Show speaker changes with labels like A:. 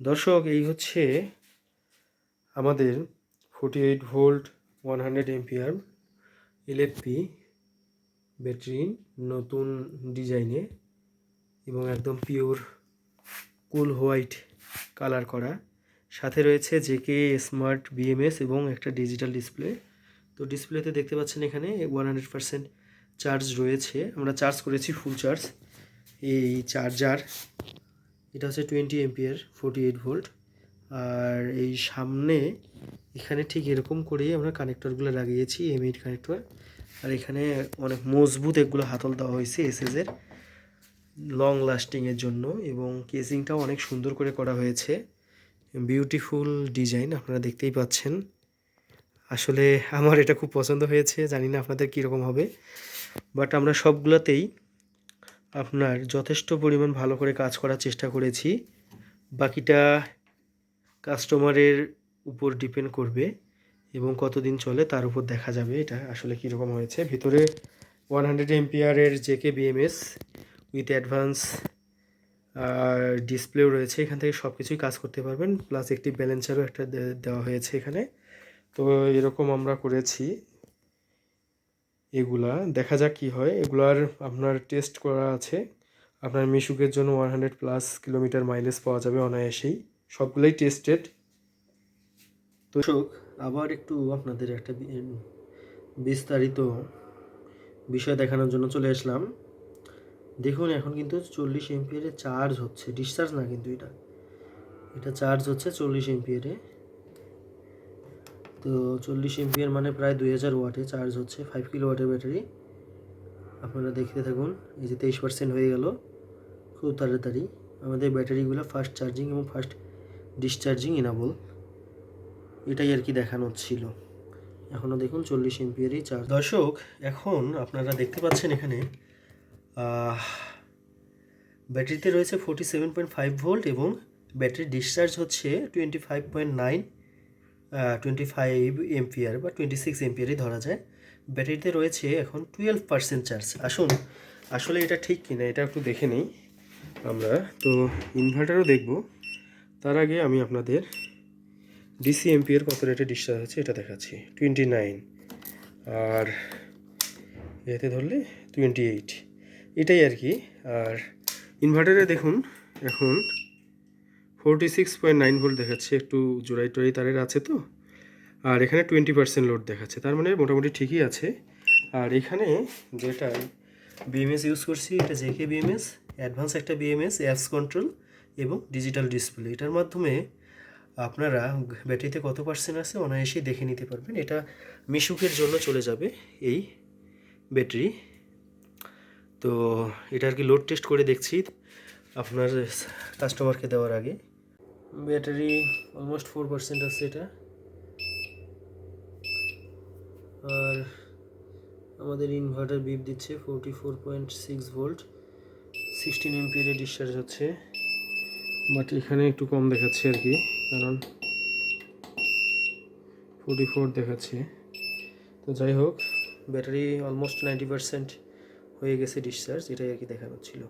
A: দর্শক, এই হচ্ছে আমাদের forty eight volt one hundred ampere LFP battery নতুন ডিজাইনে এবং একদম পিওর কুল হোয়াইট কালার করা। সাথে রয়েছে জেকে স্মার্ট বিএমএস এবং একটা ডিজিটাল ডিসপ্লে তো ডিসপ্লেতে দেখতে পাচ্ছেন এখানে ওয়ান হান্ড্রেড পারসেন্ট চার্জ রয়েছে। আমরা চার্জ করেছি ফুল চার্জ এই চার্জার এটা হচ্ছে twenty ampere forty eight volt আর এই সামনে, এখানে ঠিক এরকম করেই আমরা কানেক্টরগুলো লাগিয়েছি এম এইট কানেক্টর আর এখানে অনেক মজবুত এগুলো হাতল দেওয়া হয়েছে এসএসের লং লাস্টিংয়ের জন্য এবং কেসিংটাও অনেক সুন্দর করে করা হয়েছে। বিউটিফুল ডিজাইন আপনারা দেখতেই পাচ্ছেন। আসলে আমার এটা খুব পছন্দ হয়েছে, জানি না আপনাদের কীরকম হবে। বাট আমরা সবগুলোতেই আপনার যথেষ্ট পরিমাণ ভালো করে কাজ করার চেষ্টা করেছি। বাকিটা কাস্টমারের উপর ডিপেন্ড করবে এবং কতদিন চলে তার উপর দেখা যাবে এটা আসলে কীরকম হয়েছে। ভিতরে ওয়ান হান্ড্রেড এমপিআরের জেকে বিএমএস উইথ অ্যাডভান্স ডিসপ্লেও রয়েছে। এখান থেকে সব কিছুই কাজ করতে পারবেন, প্লাস একটি ব্যালেন্সারও একটা দেওয়া হয়েছে এখানে। তো এরকম আমরা করেছি। এগুলা, দেখা যাক কি হয়। এগুলার আপনার টেস্ট করা আছে। আপনার মিশুকের জন্য one hundred plus kilometre mileage পাওয়া যাবে অনায়াসেই। সবগুলোই টেস্টেড তো আবার একটু আপনাদের একটা বিস্তারিত বিষয় দেখানোর জন্য চলে আসলাম। দেখুন, এখন কিন্তু চল্লিশ এমপিয়ারে চার্জ হচ্ছে। ডিসচার্জ না কিন্তু এটা। এটা চার্জ হচ্ছে চল্লিশ এমপিয়ারে তো চল্লিশ এমপিয়ার মানে প্রায় দুই হাজার ওয়াটে চার্জ হচ্ছে ফাইভ কিলো ওয়াটের ব্যাটারি আপনারা দেখতে থাকুন, এই যে তেইশ পার্সেন্ট হয়ে গেল, খুব তাড়াতাড়ি। আমাদের ব্যাটারিগুলো ফাস্ট চার্জিং এবং ফাস্ট ডিসচার্জিং ইনাবল এটাই আর কি দেখানো ছিল। এখনও দেখুন চল্লিশ এমপিয়ারই চার্জ দর্শক, এখন আপনারা দেখতে পাচ্ছেন এখানে ব্যাটারিতে রয়েছে forty seven point five volt এবং ব্যাটারি ডিসচার্জ হচ্ছে twenty five point nine twenty five ampere বা টোয়েন্টি সিক্স এমপিয়ারই ধরা যায়। ব্যাটারিতে রয়েছে এখন টুয়েলভ পার্সেন্ট চার্জ আসুন, আসলে এটা ঠিক কিনা এটা একটু দেখে নেই আমরা। তো ইনভার্টারও দেখব। তার আগে আমি আপনাদের ডিসি এমপিয়ার কত রেটে ডিসচার্জ হচ্ছে এটা দেখাচ্ছি। টোয়েন্টি নাইন আর এতে ধরলে টোয়েন্টি এইট এটাই আর কি। আর ইনভার্টারে দেখুন, এখন forty six point nine volt দেখাচ্ছে, একটু জোড়াই টোড়াই তারের আছে তো। আর এখানে টোয়েন্টি পার্সেন্ট লোড দেখাচ্ছে, তার মানে মোটামুটি ঠিকই আছে। আর এখানে যেটা বিএমএস ইউজ করছি, এটা জেকে বিএমএস অ্যাডভান্স একটা বিএমএস অ্যাপস কন্ট্রোল এবং ডিজিটাল ডিসপ্লে এটার মাধ্যমে আপনারা ব্যাটারিতে কত পার্সেন্ট আছে অনায়াসেই দেখে নিতে পারবেন। এটা মিশুকের জন্য চলে যাবে এই ব্যাটারি। তো এটা আর কি লোড টেস্ট করে দেখছি। আপনার কাস্টমারকে দেওয়ার আগে। ব্যাটারি অলমোস্ট ফোর পার্সেন্ট আছে এটা। আর আমাদের ইনভার্টার বিপ দিচ্ছে forty four point six volt sixteen এমপিয়ারে discharge হচ্ছে। বাট এখানে একটু কম দেখাচ্ছে আর কি, কারণ ফোর্টি ফোর দেখাচ্ছে। তো যাই হোক ব্যাটারি অলমোস্ট নাইনটি পার্সেন্ট হয়ে গেছে ডিসচার্জ এটাই আর কি দেখানো ছিল।